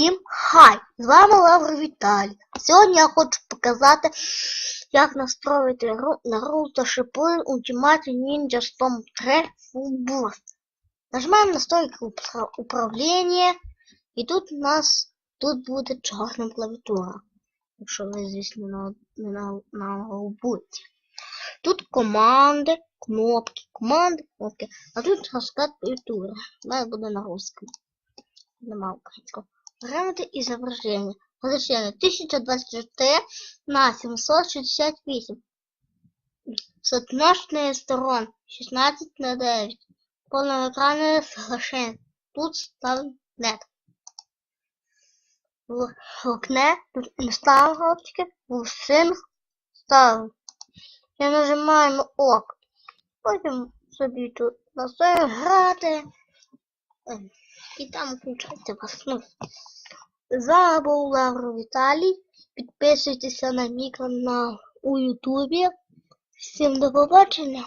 Всім хай! З вами Лавр Віталій. Сьогодні я хочу показати, як настроїти ру- Наруто Shippuden Ultimate Ninja Storm 3 Full Burst. Нажимаємо настройки упра- управління, і тут у нас тут буде чорна клавіатура. Якщо ви, звісно, на, на, ноутбуці. Тут команди, кнопки, команди, кнопки. А тут розклад клавіатури. У буде на русском. Нема українського. Параметры изображения. Разрешение 1024 на 768. Соотношение сторон 16 на 9. Полноэкранное соглашение. Тут ставим нет. В окне тут не ставим галочки, в син ставим. І нажимаємо ок. Потім собі тут настроїмо грати. І там включайте вас. Ну, з вами був Лавр Віталій. Підписуйтеся на мій канал у Ютубі. Всім до побачення.